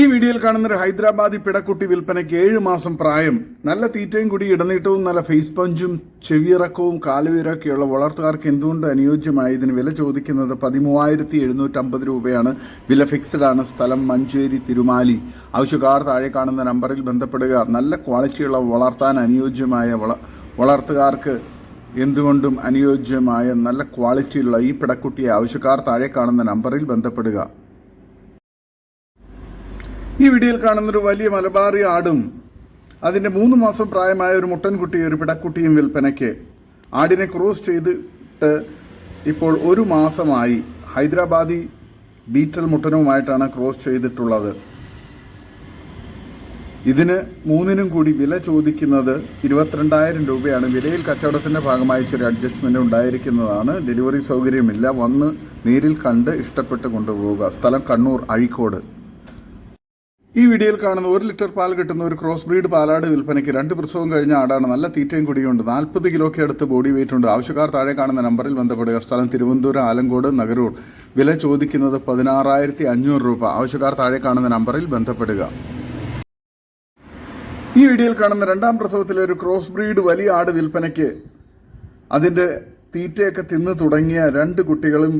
ഈ വീഡിയോയിൽ കാണുന്ന ഒരു ഹൈദരാബാദി പിടക്കുട്ടി വിൽപ്പനയ്ക്ക് ഏഴ് മാസം പ്രായം. നല്ല തീറ്റയും കൂടി ഇടനീട്ടവും നല്ല ഫേസ് പഞ്ചും ചെവിയിറക്കവും കാലുയിറക്കെയുള്ള വളർത്തുകാർക്ക് എന്തുകൊണ്ട് അനുയോജ്യമായി ഇതിന് വില ചോദിക്കുന്നത് പതിമൂവായിരത്തി എഴുന്നൂറ്റമ്പത് രൂപയാണ്. വില ഫിക്സഡ് ആണ്. സ്ഥലം മഞ്ചേരി തിരുമാലി. ആവശ്യക്കാർ താഴെ കാണുന്ന നമ്പറിൽ ബന്ധപ്പെടുക. നല്ല ക്വാളിറ്റിയുള്ള വളർത്താൻ അനുയോജ്യമായ വള വളർത്തുകാർക്ക് എന്തുകൊണ്ടും അനുയോജ്യമായ നല്ല ക്വാളിറ്റിയുള്ള ഈ പിടക്കുട്ടിയെ ആവശ്യക്കാർ താഴെ കാണുന്ന നമ്പറിൽ ബന്ധപ്പെടുക. ഈ വീഡിയോയിൽ കാണുന്ന ഒരു വലിയ മലബാറി ആടും അതിന്റെ മൂന്ന് മാസം പ്രായമായ ഒരു മുട്ടൻകുട്ടി ഒരു പിടക്കുട്ടിയും വിൽപ്പനയ്ക്ക് ആടിനെ ക്രോസ് ചെയ്തിട്ട് ഇപ്പോൾ ഒരു മാസമായി ഹൈദരാബാദി ബീറ്റൽ മുട്ടനുമായിട്ടാണ് ക്രോസ് ചെയ്തിട്ടുള്ളത്. ഇതിന് മൂന്നിനും കൂടി വില ചോദിക്കുന്നത് ഇരുപത്തിരണ്ടായിരം രൂപയാണ്. വിലയിൽ കച്ചവടത്തിന്റെ ഭാഗമായി ചെറിയ അഡ്ജസ്റ്റ്മെന്റ് ഉണ്ടായിരിക്കുന്നതാണ്. ഡെലിവറി സൗകര്യമില്ല. വന്ന് നേരിൽ കണ്ട് ഇഷ്ടപ്പെട്ട് കൊണ്ടുപോവുക. സ്ഥലം കണ്ണൂർ അഴീക്കോട്. ഈ വീഡിയോയിൽ കാണുന്ന ഒരു ലിറ്റർ പാൽ കിട്ടുന്ന ഒരു ക്രോസ് ബ്രീഡ് പാലാട് വിൽപ്പനയ്ക്ക് രണ്ട് പ്രസവം കഴിഞ്ഞ ആടാണ്. നല്ല തീറ്റയും കുടിയുണ്ട്. നാൽപ്പത് കിലോയ്ക്ക് അടുത്ത് ബോഡി വെയിറ്റ് ഉണ്ട്. ആവശ്യക്കാർ താഴെ കാണുന്ന നമ്പറിൽ ബന്ധപ്പെടുക. സ്ഥലം തിരുവനന്തപുരം ആലങ്കോട് നഗരൂർ. വില ചോദിക്കുന്നത് പതിനാറായിരത്തി അഞ്ഞൂറ് രൂപ. ആവശ്യക്കാർ താഴെ കാണുന്ന നമ്പറിൽ ബന്ധപ്പെടുക. ഈ വീഡിയോയിൽ കാണുന്ന രണ്ടാം പ്രസവത്തിലെ ഒരു ക്രോസ് ബ്രീഡ് വലിയ ആട് വിൽപ്പനയ്ക്ക് അതിന്റെ തീറ്റയൊക്കെ തിന്ന് തുടങ്ങിയ രണ്ട് കുട്ടികളും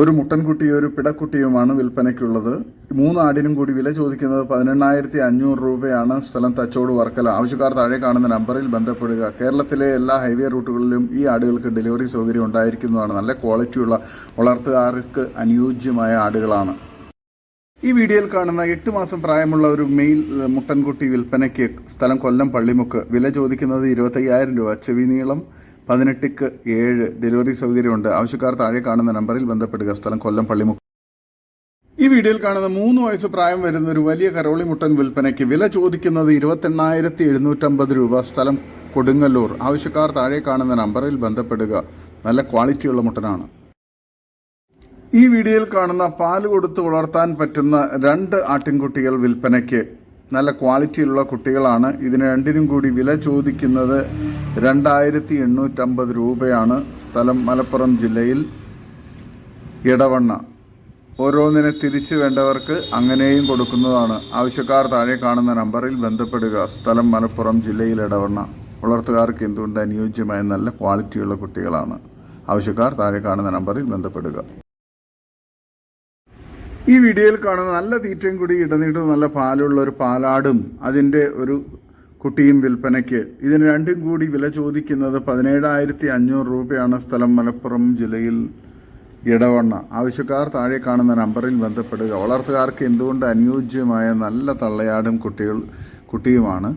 ഒരു മുട്ടൻകുട്ടിയും ഒരു പിടക്കുട്ടിയുമാണ് വിൽപ്പനയ്ക്കുള്ളത്. മൂന്ന് ആടിനും കൂടി വില ചോദിക്കുന്നത് പതിനെണ്ണായിരത്തി അഞ്ഞൂറ് രൂപയാണ്. സ്ഥലം തച്ചോട് വർക്കല. ആവശ്യക്കാർ താഴെ കാണുന്ന നമ്പറിൽ ബന്ധപ്പെടുക. കേരളത്തിലെ എല്ലാ ഹൈവേ റൂട്ടുകളിലും ഈ ആടുകൾക്ക് ഡെലിവറി സൗകര്യം ഉണ്ടായിരിക്കുന്നതാണ്. നല്ല ക്വാളിറ്റിയുള്ള വളർത്തുകാർക്ക് അനുയോജ്യമായ ആടുകളാണ്. ഈ വീഡിയോയിൽ കാണുന്ന എട്ട് മാസം പ്രായമുള്ള ഒരു മെയിൽ മുട്ടൻകുട്ടി വിൽപ്പനയ്ക്ക് സ്ഥലം കൊല്ലം പള്ളിമുക്ക്. വില ചോദിക്കുന്നത് ഇരുപത്തയ്യായിരം രൂപ. ചെവി നീളം പതിനെട്ടിക്ക് ഏഴ് ഡെലിവറി സൗകര്യമുണ്ട്. ആവശ്യക്കാർ താഴെ കാണുന്ന നമ്പറിൽ ബന്ധപ്പെടുക. സ്ഥലം കൊല്ലം പള്ളിമുക്ക്. ഈ വീഡിയോയിൽ കാണുന്ന മൂന്ന് വയസ്സ് പ്രായം വരുന്ന ഒരു വലിയ കരോളി മുട്ടൻ വിൽപ്പനയ്ക്ക് വില ചോദിക്കുന്നത് ഇരുപത്തെണ്ണായിരത്തി എഴുന്നൂറ്റമ്പത് രൂപ. സ്ഥലം കൊടുങ്ങല്ലൂർ. ആവശ്യക്കാർ താഴെ കാണുന്ന നമ്പറിൽ ബന്ധപ്പെടുക. നല്ല ക്വാളിറ്റിയുള്ള മുട്ടനാണ്. ഈ വീഡിയോയിൽ കാണുന്ന പാൽ കൊടുത്ത് വളർത്താൻ പറ്റുന്ന രണ്ട് ആട്ടിൻകുട്ടികൾ വിൽപ്പനയ്ക്ക് നല്ല ക്വാളിറ്റിയിലുള്ള കുട്ടികളാണ്. ഇതിന് രണ്ടിനും കൂടി വില ചോദിക്കുന്നത് രണ്ടായിരത്തി എണ്ണൂറ്റമ്പത് രൂപയാണ്. സ്ഥലം മലപ്പുറം ജില്ലയിൽ ഇടവണ്ണ. ഓരോന്നിനെ തിരിച്ചു വേണ്ടവർക്ക് അങ്ങനെയും കൊടുക്കുന്നതാണ്. ആവശ്യക്കാർ താഴെ കാണുന്ന നമ്പറിൽ ബന്ധപ്പെടുക. സ്ഥലം മലപ്പുറം ജില്ലയിൽ ഇടവണ്ണ. വളർത്തുകാർക്ക് എന്തുകൊണ്ട് അനുയോജ്യമായ നല്ല ക്വാളിറ്റിയുള്ള കുട്ടികളാണ്? ആവശ്യക്കാർ താഴെ കാണുന്ന നമ്പറിൽ ബന്ധപ്പെടുക. ഈ വീഡിയോയിൽ കാണുന്ന നല്ല തീറ്റയും കൂടി ഇടനീട്ടും നല്ല പാലുള്ള ഒരു പാലാടും അതിന്റെ ഒരു കുട്ടിയും വിൽപ്പനയ്ക്ക്. ഇതിന് രണ്ടും കൂടി വില ചോദിക്കുന്നത് പതിനേഴായിരത്തി അഞ്ഞൂറ് രൂപയാണ് സ്ഥലം മലപ്പുറം ജില്ലയിൽ ഇടവണ്ണ. ആവശ്യക്കാർ താഴെ കാണുന്ന നമ്പറിൽ ബന്ധപ്പെടുക. വളർത്തുകാർക്ക് എന്തുകൊണ്ട് അനുയോജ്യമായ നല്ല തള്ളയാടും കുട്ടികൾ കുട്ടിയുമാണ്?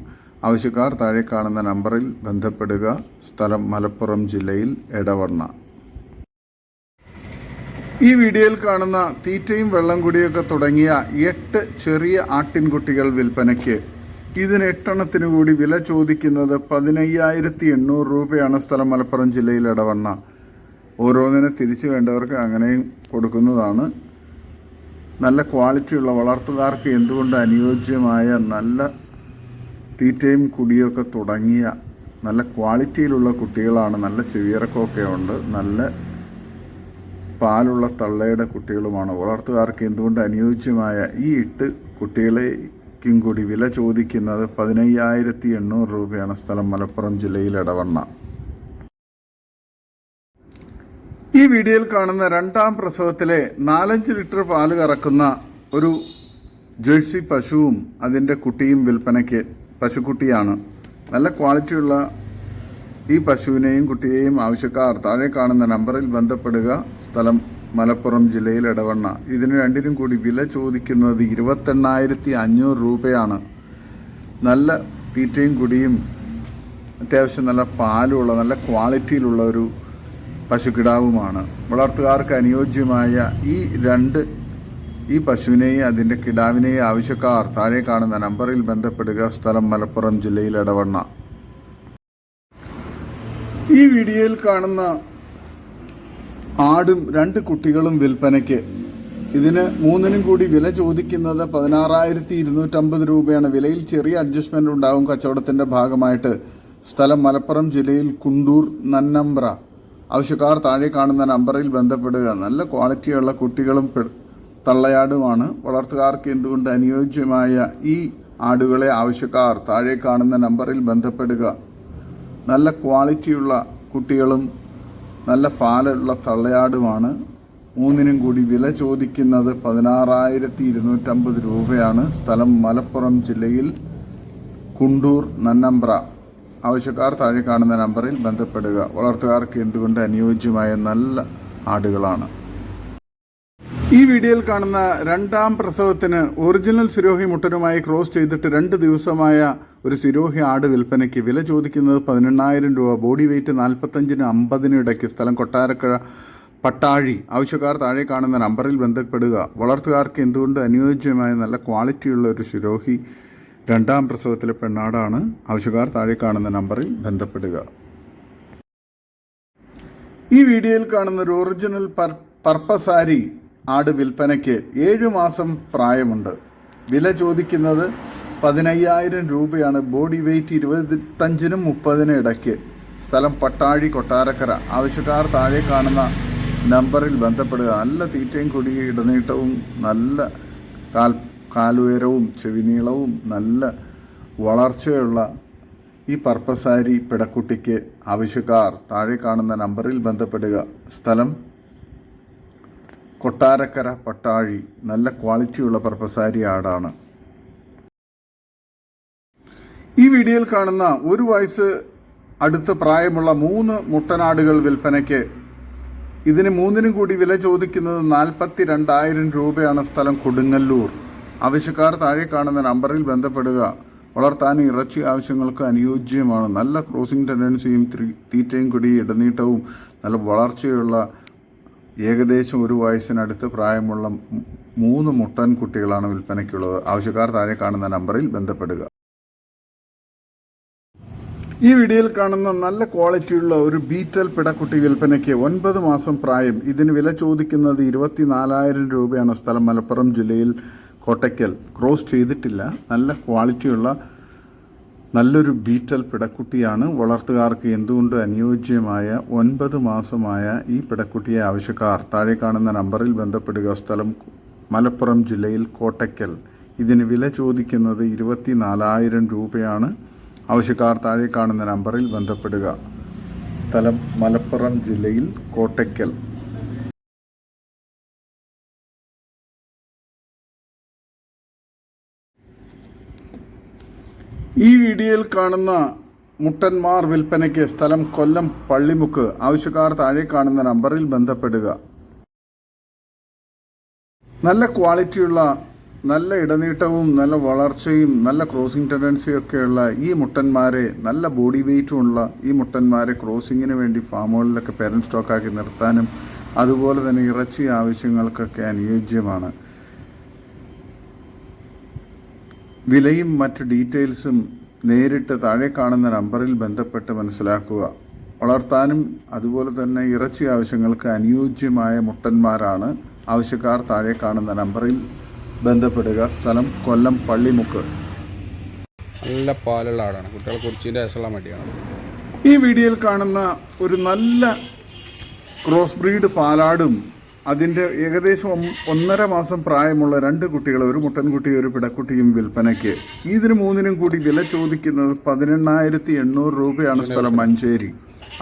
ആവശ്യക്കാർ താഴെ കാണുന്ന നമ്പറിൽ ബന്ധപ്പെടുക. സ്ഥലം മലപ്പുറം ജില്ലയിൽ ഇടവണ്ണ. ഈ വീഡിയോയിൽ കാണുന്ന തീറ്റയും വെള്ളം കൂടിയൊക്കെ തുടങ്ങിയ എട്ട് ചെറിയ ആട്ടിൻകുട്ടികൾ വിൽപ്പനയ്ക്ക്. ഇതിന് എട്ടെണ്ണത്തിന് കൂടി വില ചോദിക്കുന്നത് പതിനയ്യായിരത്തി എണ്ണൂറ് രൂപയാണ് സ്ഥലം മലപ്പുറം ജില്ലയിൽ ഇടവണ്ണ. ഓരോന്നിനെ തിരിച്ചു വേണ്ടവർക്ക് അങ്ങനെയും കൊടുക്കുന്നതാണ്. നല്ല ക്വാളിറ്റിയുള്ള വളർത്തുകാർക്ക് എന്തുകൊണ്ട് അനുയോജ്യമായ നല്ല തീറ്റയും കുടിയൊക്കെ തുടങ്ങിയ നല്ല ക്വാളിറ്റിയിലുള്ള കുട്ടികളാണ് നല്ല ചെവിയിറക്കമൊക്കെ ഉണ്ട്. നല്ല പാലുള്ള തള്ളയുടെ കുട്ടികളുമാണ്? വളർത്തുകാർക്ക് എന്തുകൊണ്ട് അനുയോജ്യമായ ഈ ഇട്ട് കുട്ടികളേക്കും കൂടി വില ചോദിക്കുന്നത് പതിനയ്യായിരത്തി എണ്ണൂറ് രൂപയാണ് സ്ഥലം മലപ്പുറം ജില്ലയിൽ ഇടവണ്ണ ഈ വീഡിയോയിൽ കാണുന്ന രണ്ടാം പ്രസവത്തിലെ നാലഞ്ച് ലിറ്റർ പാൽ കറക്കുന്ന ഒരു ജേഴ്സി പശുവും അതിന്റെ കുട്ടിയും വിൽപ്പനയ്ക്ക് പശുക്കുട്ടിയാണ്. നല്ല ക്വാളിറ്റിയുള്ള ഈ പശുവിനെയും കുട്ടിയെയും ആവശ്യക്കാർ താഴെ കാണുന്ന നമ്പറിൽ ബന്ധപ്പെടുക. സ്ഥലം മലപ്പുറം ജില്ലയിൽ ഇടവണ്ണ ഇതിന് രണ്ടിനും കൂടി വില ചോദിക്കുന്നത് ഇരുപത്തെണ്ണായിരത്തി അഞ്ഞൂറ് രൂപയാണ്. നല്ല തീറ്റയും കുടിയും അത്യാവശ്യം നല്ല പാലുള്ള നല്ല ക്വാളിറ്റിയിലുള്ള ഒരു പശുക്കിടാവുമാണ്. വളർത്തുകാർക്ക് അനുയോജ്യമായ ഈ രണ്ട് ഈ പശുവിനെയും അതിന്റെ കിടാവിനെയും ആവശ്യക്കാർ താഴെ കാണുന്ന നമ്പറിൽ ബന്ധപ്പെടുക. സ്ഥലം മലപ്പുറം ജില്ലയിൽ ഇടവണ്ണ ഈ വീഡിയോയിൽ കാണുന്ന ആടും രണ്ട് കുട്ടികളും വിൽപ്പനയ്ക്ക്. ഇതിന് മൂന്നിനും കൂടി വില ചോദിക്കുന്നത് പതിനാറായിരത്തി ഇരുന്നൂറ്റമ്പത് രൂപയാണ്. വിലയിൽ ചെറിയ അഡ്ജസ്റ്റ്മെന്റ് ഉണ്ടാകും കച്ചവടത്തിന്റെ ഭാഗമായിട്ട്. സ്ഥലം മലപ്പുറം ജില്ലയിൽ കുണ്ടൂർ നന്നമ്പ്ര. ആവശ്യക്കാർ താഴെ കാണുന്ന നമ്പറിൽ ബന്ധപ്പെടുക. നല്ല ക്വാളിറ്റിയുള്ള കുട്ടികളും തള്ളയാടുമാണ്. വളർത്തുകാർക്ക് എന്തുകൊണ്ട് അനുയോജ്യമായ ഈ ആടുകളെ ആവശ്യക്കാർ താഴെ കാണുന്ന നമ്പറിൽ ബന്ധപ്പെടുക? നല്ല ക്വാളിറ്റിയുള്ള കുട്ടികളും നല്ല പാലുള്ള തള്ളയാടുമാണ്. മൂന്നിനും കൂടി വില ചോദിക്കുന്നത് പതിനാറായിരത്തി ഇരുന്നൂറ്റമ്പത് രൂപയാണ്. സ്ഥലം മലപ്പുറം ജില്ലയിൽ കുണ്ടൂർ നന്നമ്പ്ര. ആവശ്യക്കാർ താഴെ കാണുന്ന നമ്പറിൽ ബന്ധപ്പെടുക. വളർത്തുകാർക്ക് എന്തുകൊണ്ട് അനുയോജ്യമായ നല്ല ആടുകളാണ്? ഈ വീഡിയോയിൽ കാണുന്ന രണ്ടാം പ്രസവത്തിന് ഒറിജിനൽ സിരോഹി മുട്ടനുമായി ക്രോസ് ചെയ്തിട്ട് രണ്ട് ദിവസമായ ഒരു സിരോഹി ആട് വിൽപ്പനയ്ക്ക് വില ചോദിക്കുന്നത് പതിനെണ്ണായിരം രൂപ. ബോഡി വെയിറ്റ് നാൽപ്പത്തഞ്ചിന് അമ്പതിന് ഇടയ്ക്ക്. സ്ഥലം കൊട്ടാരക്കഴ പട്ടാഴി. ആവശ്യക്കാർ താഴെ കാണുന്ന നമ്പറിൽ ബന്ധപ്പെടുക. വളർത്തുകാർക്ക് എന്തുകൊണ്ട് അനുയോജ്യമായ നല്ല ക്വാളിറ്റിയുള്ള ഒരു സിരോഹി രണ്ടാം പ്രസവത്തിലെ പെണ്ണാടാണ്? ആവശ്യക്കാർ താഴെ കാണുന്ന നമ്പറിൽ ബന്ധപ്പെടുക. ഈ വീഡിയോയിൽ കാണുന്ന ഒരു ഒറിജിനൽ പർ പർപ്പസാരി ആട് വിൽപ്പനയ്ക്ക് ഏഴു മാസം പ്രായമുണ്ട്. വില ചോദിക്കുന്നത് പതിനയ്യായിരം രൂപയാണ്. ബോഡി വെയ്റ്റ് ഇരുപത്തഞ്ചിനും മുപ്പതിനും ഇടയ്ക്ക്. സ്ഥലം പട്ടാഴി കൊട്ടാരക്കര. ആവശ്യക്കാർ താഴെ കാണുന്ന നമ്പറിൽ ബന്ധപ്പെടുക. നല്ല തീറ്റയും കൊടി ഇടനീട്ടവും നല്ല കാൽ കാലുയരവും ചെവിനീളവും നല്ല വളർച്ചയുള്ള ഈ പർപ്പസാരി പിടക്കുട്ടിക്ക് ആവശ്യക്കാർ താഴെ കാണുന്ന നമ്പറിൽ ബന്ധപ്പെടുക. സ്ഥലം കൊട്ടാരക്കര പട്ടാഴി നല്ല ക്വാളിറ്റിയുള്ള പർപ്പസാരി ആടാണ്. ഈ വീഡിയോയിൽ കാണുന്ന ഒരു വയസ്സ് അടുത്ത് പ്രായമുള്ള മൂന്ന് മുട്ടനാടുകൾ വിൽപ്പനയ്ക്ക് ഇതിന് മൂന്നിനും കൂടി വില ചോദിക്കുന്നത് നാൽപ്പത്തി രണ്ടായിരം രൂപയാണ് സ്ഥലം കൊടുങ്ങല്ലൂർ. ആവശ്യക്കാർ താഴെ കാണുന്ന നമ്പറിൽ ബന്ധപ്പെടുക. വളർത്താനും ഇറച്ചി ആവശ്യങ്ങൾക്ക് അനുയോജ്യമാണ്. നല്ല ക്രോസിംഗ് ടെൻഡൻസിയും തീറ്റയും കൂടി ഇടനീട്ടവും നല്ല വളർച്ചയുള്ള ഏകദേശം ഒരു വയസ്സിനടുത്ത് പ്രായമുള്ള മൂന്ന് മുട്ടൻ കുട്ടികളാണ് വിൽപ്പനയ്ക്കുള്ളത്. ആവശ്യക്കാർ താഴെ കാണുന്ന നമ്പറിൽ ബന്ധപ്പെടുക. ഈ വീഡിയോയിൽ കാണുന്ന നല്ല ക്വാളിറ്റിയുള്ള ഒരു ബീറ്റൽ പിടക്കുട്ടി വിൽപ്പനയ്ക്ക് ഒൻപത് മാസം പ്രായം. ഇതിന് വില ചോദിക്കുന്നത് ഇരുപത്തിനാലായിരം രൂപയാണ്. സ്ഥലം മലപ്പുറം ജില്ലയിൽ കോട്ടയ്ക്കൽ. ക്രോസ് ചെയ്തിട്ടില്ല. നല്ല ക്വാളിറ്റിയുള്ള നല്ലൊരു ബീറ്റൽ പിടക്കുട്ടിയാണ്. വളർത്തുകാർക്ക് എന്തുകൊണ്ട് അനുയോജ്യമായ ഒൻപത് മാസമായ ഈ പിടക്കുട്ടിയെ ആവശ്യക്കാർ? താഴെ കാണുന്ന നമ്പറിൽ ബന്ധപ്പെടുക. സ്ഥലം മലപ്പുറം ജില്ലയിൽ കോട്ടയ്ക്കൽ. ഇതിന് വില ചോദിക്കുന്നത് ഇരുപത്തി നാലായിരം രൂപയാണ്. ആവശ്യക്കാർ താഴെ കാണുന്ന നമ്പറിൽ ബന്ധപ്പെടുക. സ്ഥലം മലപ്പുറം ജില്ലയിൽ കോട്ടയ്ക്കൽ. ഈ വീഡിയോയിൽ കാണുന്ന മുട്ടന്മാർ വിൽപ്പനയ്ക്ക് സ്ഥലം കൊല്ലം പള്ളിമുക്ക്. ആവശ്യക്കാർ താഴെ കാണുന്ന നമ്പറിൽ ബന്ധപ്പെടുക. നല്ല ക്വാളിറ്റിയുള്ള നല്ല ഇടനീട്ടവും നല്ല വളർച്ചയും നല്ല ക്രോസിംഗ് ടെൻഡൻസിയും ഒക്കെയുള്ള ഈ മുട്ടന്മാരെ നല്ല ബോഡി വെയിറ്റും ഉള്ള ഈ മുട്ടന്മാരെ ക്രോസിങ്ങിന് വേണ്ടി ഫാമുകളിലൊക്കെ പേരന്റ് സ്റ്റോക്കാക്കി നിർത്താനും അതുപോലെ തന്നെ ഇറച്ചി ആവശ്യങ്ങൾക്കൊക്കെ അനുയോജ്യമാണ്. വിലയും മറ്റ് ഡീറ്റെയിൽസും നേരിട്ട് താഴെ കാണുന്ന നമ്പറിൽ ബന്ധപ്പെട്ട് മനസ്സിലാക്കുക. വളർത്താനും അതുപോലെ തന്നെ ഇറച്ചി ആവശ്യങ്ങൾക്ക് അനുയോജ്യമായ മുട്ടന്മാരാണ്. ആവശ്യക്കാർ താഴെ കാണുന്ന നമ്പറിൽ ബന്ധപ്പെടുക. സ്ഥലം കൊല്ലം പള്ളിമുക്ക്. നല്ല പാലുള്ള ആടാണ്. കുട്ടികൾ കുറിച്ചിന്റെ രസമുള്ള മടിയാണ്. ഈ വീഡിയോയിൽ കാണുന്ന ഒരു നല്ല ക്രോസ് ബ്രീഡ് പാലാടും അതിന്റെ ഏകദേശം ഒന്നര മാസം പ്രായമുള്ള രണ്ട് കുട്ടികൾ ഒരു മുട്ടൻകുട്ടി ഒരു പിടക്കുട്ടിയും വിൽപ്പനയ്ക്ക്. ഇതിന് മൂന്നിനും കൂടി വില ചോദിക്കുന്നത് പതിനെണ്ണായിരത്തി എണ്ണൂറ് രൂപയാണ് സ്ഥലം മഞ്ചേരി.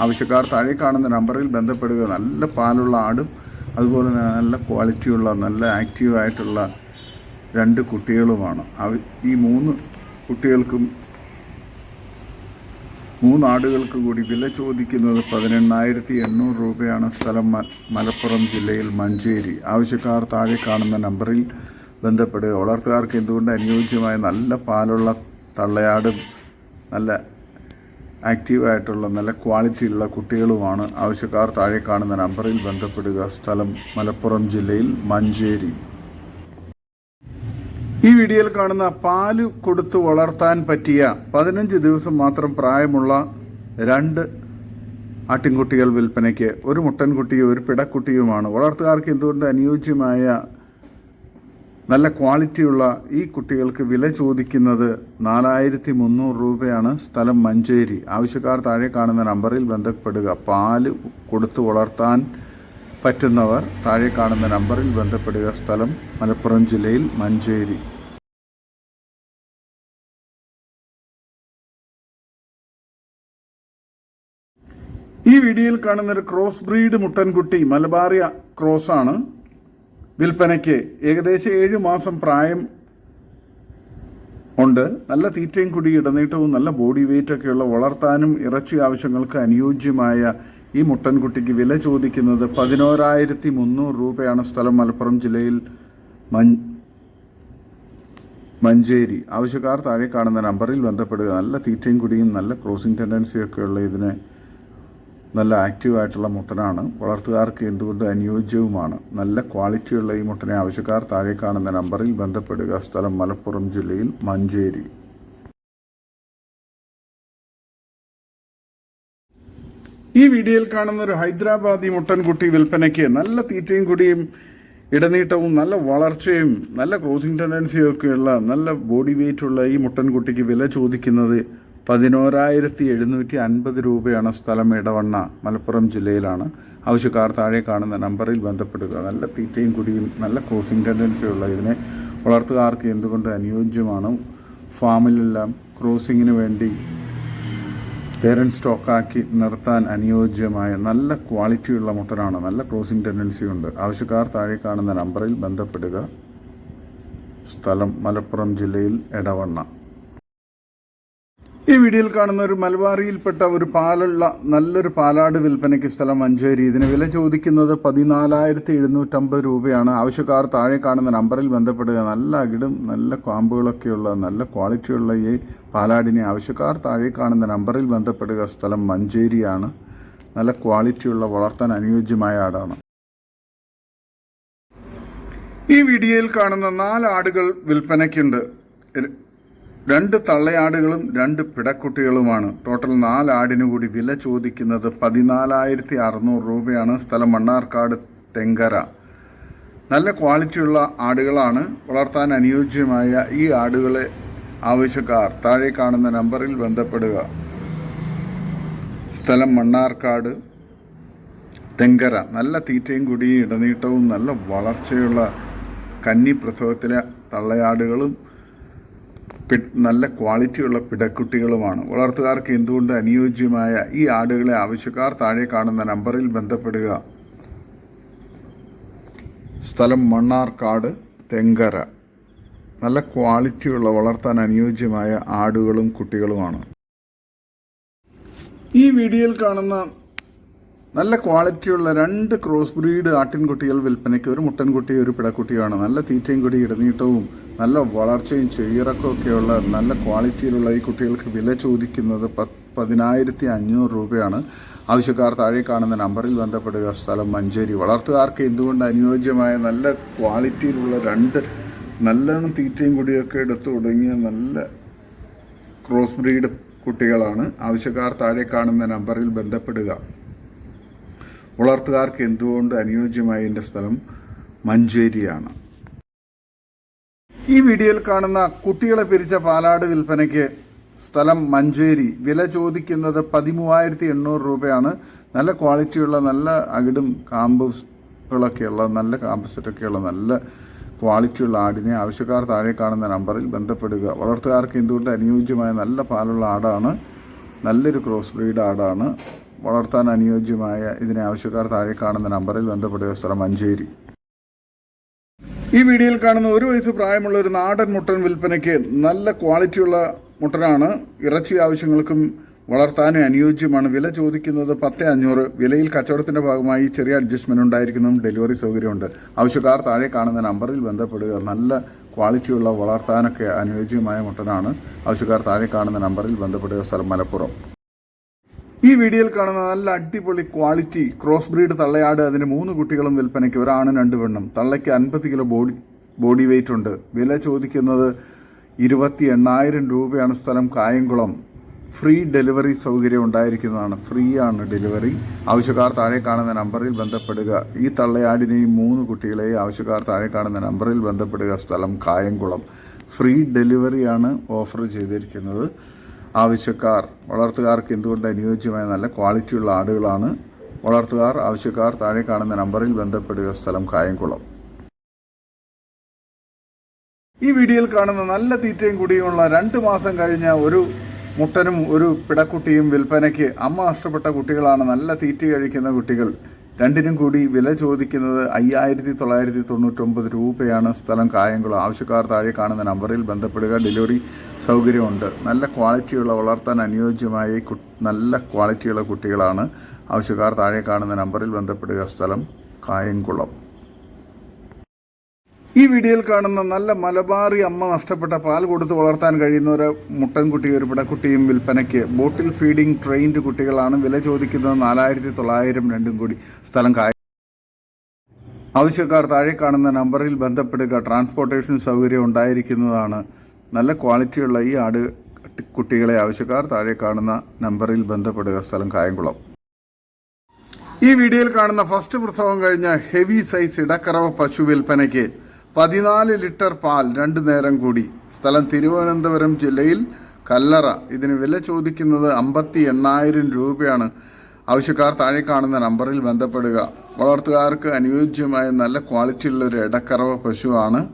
ആവശ്യക്കാർ താഴെ കാണുന്ന നമ്പറിൽ ബന്ധപ്പെടുക. നല്ല പാലുള്ള ആടും അതുപോലെ തന്നെ നല്ല ക്വാളിറ്റിയുള്ള നല്ല ആക്റ്റീവായിട്ടുള്ള രണ്ട് കുട്ടികളുമാണ്. ഈ മൂന്ന് കുട്ടികൾക്കും മൂന്നാടുകൾക്ക് കൂടി വില ചോദിക്കുന്നത് പതിനെണ്ണായിരത്തി എണ്ണൂറ് രൂപയാണ് സ്ഥലം മലപ്പുറം ജില്ലയിൽ മഞ്ചേരി. ആവശ്യക്കാർ താഴെ കാണുന്ന നമ്പറിൽ ബന്ധപ്പെടുക. വളർത്തുകാർക്ക് എന്തുകൊണ്ട് അനുയോജ്യമായ നല്ല പാലുള്ള തള്ളയാട് നല്ല ആക്റ്റീവായിട്ടുള്ള നല്ല ക്വാളിറ്റിയുള്ള കുട്ടികളുമാണ് ആവശ്യക്കാർ താഴെ കാണുന്ന നമ്പറിൽ ബന്ധപ്പെടുക. സ്ഥലം മലപ്പുറം ജില്ലയിൽ മഞ്ചേരി. ഈ വീഡിയോയിൽ കാണുന്ന പാൽ കൊടുത്ത് വളർത്താൻ പറ്റിയ പതിനഞ്ച് ദിവസം മാത്രം പ്രായമുള്ള രണ്ട് ആട്ടിൻകുട്ടികൾ വിൽപ്പനയ്ക്ക് ഒരു മുട്ടൻകുട്ടിയും ഒരു പിടക്കുട്ടിയുമാണ്. വളർത്തുകാർക്ക് എന്തുകൊണ്ട് അനുയോജ്യമായ നല്ല ക്വാളിറ്റിയുള്ള ഈ കുട്ടികൾക്ക് വില ചോദിക്കുന്നത് നാലായിരത്തി മുന്നൂറ് രൂപയാണ്? സ്ഥലം മഞ്ചേരി. ആവശ്യക്കാർ താഴെ കാണുന്ന നമ്പറിൽ ബന്ധപ്പെടുക. പാൽ കൊടുത്തു വളർത്താൻ പറ്റുന്നവർ താഴെ കാണുന്ന നമ്പറിൽ ബന്ധപ്പെടുക. സ്ഥലം മലപ്പുറം ജില്ലയിൽ മഞ്ചേരി. ഈ വീഡിയോയിൽ കാണുന്ന ഒരു ക്രോസ് ബ്രീഡ് മുട്ടൻകുട്ടി മലബാറിയ ക്രോസ് ആണ്. വിൽപ്പനയ്ക്ക് ഏകദേശം ഏഴ് മാസം പ്രായം ഉണ്ട്. നല്ല തീറ്റയും കുടി ഇടനീട്ടവും നല്ല ബോഡി വെയിറ്റ് ഒക്കെയുള്ള വളർത്താനും ഇറച്ചി ആവശ്യങ്ങൾക്ക് അനുയോജ്യമായ ഈ മുട്ടൻകുട്ടിക്ക് വില ചോദിക്കുന്നത് പതിനോരായിരത്തി മുന്നൂറ് രൂപയാണ് സ്ഥലം മലപ്പുറം ജില്ലയിൽ മഞ്ചേരി. ആവശ്യക്കാർ താഴെ കാണുന്ന നമ്പറിൽ ബന്ധപ്പെടുക. നല്ല തീറ്റയും കുടിയും നല്ല ക്രോസിംഗ് ടെൻഡൻസിയൊക്കെയുള്ള ഇതിന് നല്ല ആക്റ്റീവായിട്ടുള്ള മുട്ടനാണ്. വളർത്തുകാർക്ക് എന്തുകൊണ്ട് അനുയോജ്യവുമാണ്? നല്ല ക്വാളിറ്റിയുള്ള ഈ മുട്ടനെ ആവശ്യക്കാർ താഴെ കാണുന്ന നമ്പറിൽ ബന്ധപ്പെടുക. സ്ഥലം മലപ്പുറം ജില്ലയിൽ മഞ്ചേരി. ഈ വീഡിയോയിൽ കാണുന്ന ഒരു ഹൈദരാബാദി മുട്ടൻകുട്ടി വിൽപ്പനയ്ക്ക് നല്ല തീറ്റയും കുടിയും ഇടനീട്ടവും നല്ല വളർച്ചയും നല്ല ക്രോസിംഗ് ടെൻഡൻസിയും ഒക്കെയുള്ള നല്ല ബോഡി വെയിറ്റ് ഉള്ള ഈ മുട്ടൻകുട്ടിക്ക് വില ചോദിക്കുന്നത് പതിനോരായിരത്തി എഴുന്നൂറ്റി അൻപത് രൂപയാണ് സ്ഥലം ഇടവണ്ണ മലപ്പുറം ജില്ലയിലാണ്. ആവശ്യക്കാർ താഴെ കാണുന്ന നമ്പറിൽ ബന്ധപ്പെടുക. നല്ല തീറ്റയും കുടിയും നല്ല ക്രോസിംഗ് ടെൻഡൻസിയുള്ള ഇതിനെ വളർത്തുകാർക്ക് എന്തുകൊണ്ട് അനുയോജ്യമാണ്? ഫാമിലെല്ലാം ക്രോസിങ്ങിന് വേണ്ടി പേരന്റ് സ്റ്റോക്കാക്കി നിർത്താൻ അനുയോജ്യമായ നല്ല ക്വാളിറ്റിയുള്ള മുട്ടനാണ്. നല്ല ക്രോസിംഗ് ടെൻഡൻസി ഉണ്ട്. ആവശ്യക്കാർ താഴെ കാണുന്ന നമ്പറിൽ ബന്ധപ്പെടുക. സ്ഥലം മലപ്പുറം ജില്ലയിൽ എടവണ്ണ. ഈ വീഡിയോയിൽ കാണുന്ന ഒരു മലബാറിയിൽപ്പെട്ട ഒരു പാലുള്ള നല്ലൊരു പാലാട് വിൽപ്പനയ്ക്ക് സ്ഥലം മഞ്ചേരി. ഇതിന് വില ചോദിക്കുന്നത് പതിനാലായിരത്തി എഴുന്നൂറ്റമ്പത് രൂപയാണ്. ആവശ്യക്കാർ താഴെ കാണുന്ന നമ്പറിൽ ബന്ധപ്പെടുക. നല്ല അകിടും നല്ല കാമ്പുകളൊക്കെയുള്ള നല്ല ക്വാളിറ്റിയുള്ള ഈ പാലാടിനെ ആവശ്യക്കാർ താഴെ കാണുന്ന നമ്പറിൽ ബന്ധപ്പെടുക സ്ഥലം മഞ്ചേരിയാണ്. നല്ല ക്വാളിറ്റിയുള്ള വളർത്താൻ അനുയോജ്യമായ ആടാണ്. ഈ വീഡിയോയിൽ കാണുന്ന നാല് ആടുകൾ വിൽപ്പനയ്ക്കുണ്ട്. രണ്ട് തള്ളയാടുകളും രണ്ട് പിടക്കുട്ടികളുമാണ്. ടോട്ടൽ നാല് ആടിനു കൂടി വില ചോദിക്കുന്നത് പതിനാലായിരത്തി അറുന്നൂറ് രൂപയാണ്. സ്ഥലം മണ്ണാർക്കാട് തെങ്കര. നല്ല ക്വാളിറ്റിയുള്ള ആടുകളാണ്. വളർത്താൻ അനുയോജ്യമായ ഈ ആടുകളെ ആവശ്യക്കാർ താഴെ കാണുന്ന നമ്പറിൽ ബന്ധപ്പെടുക. സ്ഥലം മണ്ണാർക്കാട് തെങ്കര. നല്ല തീറ്റയും കുടിയും ഇടനീട്ടവും നല്ല വളർച്ചയുള്ള കന്നി പ്രസവത്തിലെ തള്ളയാടുകളും നല്ല ക്വാളിറ്റിയുള്ള പിടക്കുട്ടികളുമാണ്. വളർത്തുകാർക്ക് എന്തുകൊണ്ട് അനുയോജ്യമായ ഈ ആടുകളെ ആവശ്യക്കാർ താഴെ കാണുന്ന നമ്പറിൽ ബന്ധപ്പെടുക? സ്ഥലം മണ്ണാർക്കാട് തെങ്കര. നല്ല ക്വാളിറ്റിയുള്ള വളർത്താൻ അനുയോജ്യമായ ആടുകളും കുട്ടികളുമാണ്. ഈ വീഡിയോയിൽ കാണുന്ന നല്ല ക്വാളിറ്റിയുള്ള രണ്ട് ക്രോസ് ബ്രീഡ് ആട്ടിൻകുട്ടികൾ വിൽപ്പനയ്ക്ക് ഒരു മുട്ടൻകുട്ടിയും ഒരു പിടക്കുട്ടിയുമാണ് നല്ല തീറ്റയും കൂടി ഇടനീട്ടവും നല്ല വളർച്ചയും ചെയ്യിറക്കമൊക്കെയുള്ള നല്ല ക്വാളിറ്റിയിലുള്ള ഈ കുട്ടികൾക്ക് വില ചോദിക്കുന്നത് പതിനായിരത്തി അഞ്ഞൂറ് രൂപയാണ്. ആവശ്യക്കാർ താഴെ കാണുന്ന നമ്പറിൽ ബന്ധപ്പെടുക. സ്ഥലം മഞ്ചേരി. വളർത്തുകാർക്ക് എന്തുകൊണ്ട് അനുയോജ്യമായ നല്ല ക്വാളിറ്റിയിലുള്ള രണ്ട് നല്ലോണം തീറ്റയും കൂടിയൊക്കെ എടുത്തു തുടങ്ങിയ നല്ല ക്രോസ് ബ്രീഡ് കുട്ടികളാണ്. ആവശ്യക്കാർ താഴെ കാണുന്ന നമ്പറിൽ ബന്ധപ്പെടുക. വളർത്തുകാർക്ക് എന്തുകൊണ്ട് അനുയോജ്യമായ എന്റെ സ്ഥലം മഞ്ചേരിയാണ്? ഈ വീഡിയോയിൽ കാണുന്ന കുട്ടികളെ പിരിച്ച പാലാട് വിൽപ്പനയ്ക്ക് സ്ഥലം മഞ്ചേരി. വില ചോദിക്കുന്നത് പതിമൂവായിരത്തി എണ്ണൂറ് രൂപയാണ്. നല്ല ക്വാളിറ്റിയുള്ള നല്ല അകിടും കാമ്പുകളൊക്കെയുള്ള നല്ല കാമ്പ് സെറ്റൊക്കെയുള്ള നല്ല ക്വാളിറ്റിയുള്ള ആടിനെ ആവശ്യക്കാർ താഴെ കാണുന്ന നമ്പറിൽ ബന്ധപ്പെടുക. വളർത്തുകാർക്ക് എന്തുകൊണ്ട് അനുയോജ്യമായ നല്ല പാലുള്ള ആടാണ്? നല്ലൊരു ക്രോസ് ബ്രീഡ് ആടാണ്. വളർത്താൻ അനുയോജ്യമായ ഇതിനെ ആവശ്യക്കാർ താഴെ കാണുന്ന നമ്പറിൽ ബന്ധപ്പെടുക സ്ഥലം മഞ്ചേരി. ഈ വീഡിയോയിൽ കാണുന്ന ഒരു വയസ്സ് പ്രായമുള്ള ഒരു നാടൻ മുട്ടൻ വിൽപ്പനയ്ക്ക് നല്ല ക്വാളിറ്റിയുള്ള മുട്ടനാണ് ഇറച്ചി ആവശ്യങ്ങൾക്കും വളർത്താനും അനുയോജ്യമാണ്. വില ചോദിക്കുന്നത് പത്ത് അഞ്ഞൂറ്. വിലയിൽ കച്ചവടത്തിന്റെ ഭാഗമായി ചെറിയ അഡ്ജസ്റ്റ്മെന്റ് ഉണ്ടായിരിക്കുന്നതും ഡെലിവറി സൗകര്യമുണ്ട്. ആവശ്യക്കാർ താഴെ കാണുന്ന നമ്പറിൽ ബന്ധപ്പെടുക നല്ല ക്വാളിറ്റിയുള്ള വളർത്താനൊക്കെ അനുയോജ്യമായ മുട്ടനാണ്. ആവശ്യക്കാർ താഴെ കാണുന്ന നമ്പറിൽ ബന്ധപ്പെടുക സ്ഥലം മലപ്പുറം. ഈ വീഡിയോയിൽ കാണുന്ന നല്ല അടിപൊളി ക്വാളിറ്റി ക്രോസ് ബ്രീഡ് തള്ളയാട് അതിന് മൂന്ന് കുട്ടികളും വിൽപ്പനയ്ക്ക് ഒരാണ് രണ്ട് പെണ്ണും. തള്ളയ്ക്ക് അൻപത് കിലോ ബോഡി ബോഡി വെയിറ്റ് ഉണ്ട്. വില ചോദിക്കുന്നത് ഇരുപത്തി എണ്ണായിരം രൂപയാണ് സ്ഥലം. കായംകുളം ഫ്രീ ഡെലിവറി സൗകര്യം ഉണ്ടായിരിക്കുന്നതാണ്. ഫ്രീ ആണ് ഡെലിവറി ആവശ്യക്കാർ താഴെ കാണുന്ന നമ്പറിൽ ബന്ധപ്പെടുക. ഈ തള്ളയാടിനെയും മൂന്ന് കുട്ടികളെയും ആവശ്യക്കാർ താഴെ കാണുന്ന നമ്പറിൽ ബന്ധപ്പെടുക. സ്ഥലം കായംകുളം. ഫ്രീ ഡെലിവറിയാണ് ഓഫർ ചെയ്തിരിക്കുന്നത്. ആവശ്യക്കാർ വളർത്തുകാർക്ക് എന്തുകൊണ്ട് അനുയോജ്യമായ നല്ല ക്വാളിറ്റിയുള്ള ആടുകളാണ്? വളർത്തുകാർ ആവശ്യക്കാർ താഴെ കാണുന്ന നമ്പറിൽ ബന്ധപ്പെടുക. സ്ഥലം കായംകുളം. ഈ വീഡിയോയിൽ കാണുന്ന നല്ല തീറ്റയും കൂടിയുമുള്ള രണ്ട് മാസം കഴിഞ്ഞ ഒരു മുട്ടനും ഒരു പിടക്കുട്ടിയും വിൽപ്പനയ്ക്ക് അമ്മ നഷ്ടപ്പെട്ട കുട്ടികളാണ് നല്ല തീറ്റ കഴിക്കുന്ന കുട്ടികൾ. രണ്ടിനും കൂടി വില ചോദിക്കുന്നത് അയ്യായിരത്തി തൊള്ളായിരത്തി തൊണ്ണൂറ്റൊമ്പത് രൂപയാണ്. സ്ഥലം കായംകുളം. ആവശ്യക്കാർ താഴെ കാണുന്ന നമ്പറിൽ ബന്ധപ്പെടുക. ഡെലിവറി സൗകര്യമുണ്ട്. നല്ല ക്വാളിറ്റിയുള്ള വളർത്താൻ അനുയോജ്യമായ നല്ല ക്വാളിറ്റിയുള്ള കുട്ടികളാണ്. ആവശ്യക്കാർ താഴെ കാണുന്ന നമ്പറിൽ ബന്ധപ്പെടുക. സ്ഥലം കായംകുളം. ഈ വീഡിയോയിൽ കാണുന്ന നല്ല മലബാറി അമ്മ നഷ്ടപ്പെട്ട പാൽ കൊടുത്ത് വളർത്താൻ കഴിയുന്ന ഒരു മുട്ടൻകുട്ടി ഒരു പിടക്കുട്ടിയും വിൽപ്പനയ്ക്ക് ബോട്ടിൽ ഫീഡിംഗ് ട്രെയിൻഡ് കുട്ടികളാണ് വില ചോദിക്കുന്നത് നാലായിരത്തി തൊള്ളായിരം രണ്ടും കൂടി സ്ഥലം കായ ആവശ്യക്കാർ താഴെ കാണുന്ന നമ്പറിൽ ബന്ധപ്പെടുക. ട്രാൻസ്പോർട്ടേഷൻ സൗകര്യം ഉണ്ടായിരിക്കുന്നതാണ്. നല്ല ക്വാളിറ്റിയുള്ള ഈ ആട് കുട്ടികളെ ആവശ്യക്കാർ താഴെ കാണുന്ന നമ്പറിൽ ബന്ധപ്പെടുക. സ്ഥലം കായംകുളം. ഈ വീഡിയോയിൽ കാണുന്ന ഫസ്റ്റ് പ്രസവം കഴിഞ്ഞ ഹെവി സൈസ് ഇടക്കറവ പശു വിൽപ്പനയ്ക്ക് പതിനാല് ലിറ്റർ പാൽ രണ്ടു നേരം കൂടി. സ്ഥലം തിരുവനന്തപുരം ജില്ലയിൽ കല്ലറ. ഇതിന് വില ചോദിക്കുന്നത് അമ്പത്തി എണ്ണായിരം രൂപയാണ്. ആവശ്യക്കാർ താഴെ കാണുന്ന നമ്പറിൽ ബന്ധപ്പെടുക. വളർത്തുകാർക്ക് അനുയോജ്യമായ നല്ല ക്വാളിറ്റിയുള്ള ഒരു ഇടക്കറവ പശുവാണ്.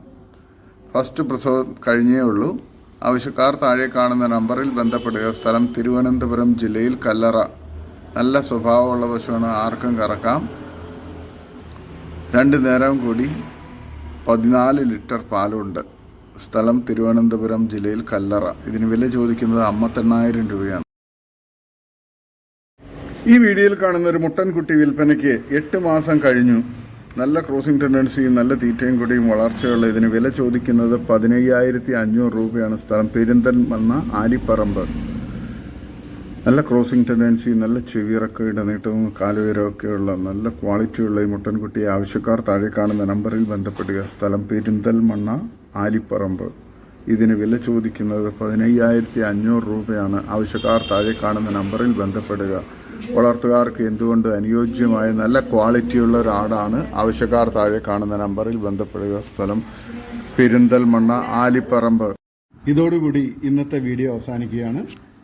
ഫസ്റ്റ് പ്രസവം കഴിഞ്ഞേ ഉള്ളൂ. ആവശ്യക്കാർ താഴെ കാണുന്ന നമ്പറിൽ ബന്ധപ്പെടുക. സ്ഥലം തിരുവനന്തപുരം ജില്ലയിൽ കല്ലറ. നല്ല സ്വഭാവമുള്ള പശുവാണ്. ആർക്കും കറക്കാം. രണ്ട് നേരം കൂടി. പതിനാല് ലിറ്റർ പാലുണ്ട്. സ്ഥലം തിരുവനന്തപുരം ജില്ലയിൽ കല്ലറ. ഇതിന് വില ചോദിക്കുന്നത് അമ്പത്തെണ്ണായിരം രൂപയാണ്. ഈ വീഡിയോയിൽ കാണുന്ന ഒരു മുട്ടൻകുട്ടി വിൽപ്പനയ്ക്ക് എട്ട് മാസം കഴിഞ്ഞു. നല്ല ക്രോസിംഗ് ടെൻഡൻസിയും നല്ല തീറ്റയും കൂടിയും വളർച്ചയുള്ള ഇതിന് വില ചോദിക്കുന്നത് പതിനയ്യായിരത്തി അഞ്ഞൂറ് രൂപയാണ്. സ്ഥലം പെരിന്തൽമണ്ണ ആലിപ്പറമ്പ്. നല്ല ക്രോസിംഗ് ടെൻഡൻസി നല്ല ചെവിയിറക്കം ഇടനീട്ടവും കാലുയരമൊക്കെയുള്ള നല്ല ക്വാളിറ്റിയുള്ള ഈ മുട്ടൻകുട്ടിയെ ആവശ്യക്കാർ താഴെ കാണുന്ന നമ്പറിൽ ബന്ധപ്പെടുക. സ്ഥലം പെരിന്തൽമണ്ണ ആലിപ്പറമ്പ്. ഇതിന് വില ചോദിക്കുന്നത് പതിനയ്യായിരത്തി അഞ്ഞൂറ് രൂപയാണ്. ആവശ്യക്കാർ താഴെ കാണുന്ന നമ്പറിൽ ബന്ധപ്പെടുക. വളർത്തുകാർക്ക് എന്തുകൊണ്ട് അനുയോജ്യമായ നല്ല ക്വാളിറ്റിയുള്ള ഒരാടാണ്? ആവശ്യക്കാർ താഴെ കാണുന്ന നമ്പറിൽ ബന്ധപ്പെടുക. സ്ഥലം പെരിന്തൽമണ്ണ ആലിപ്പറമ്പ്. ഇതോടുകൂടി ഇന്നത്തെ വീഡിയോ അവസാനിക്കുകയാണ്.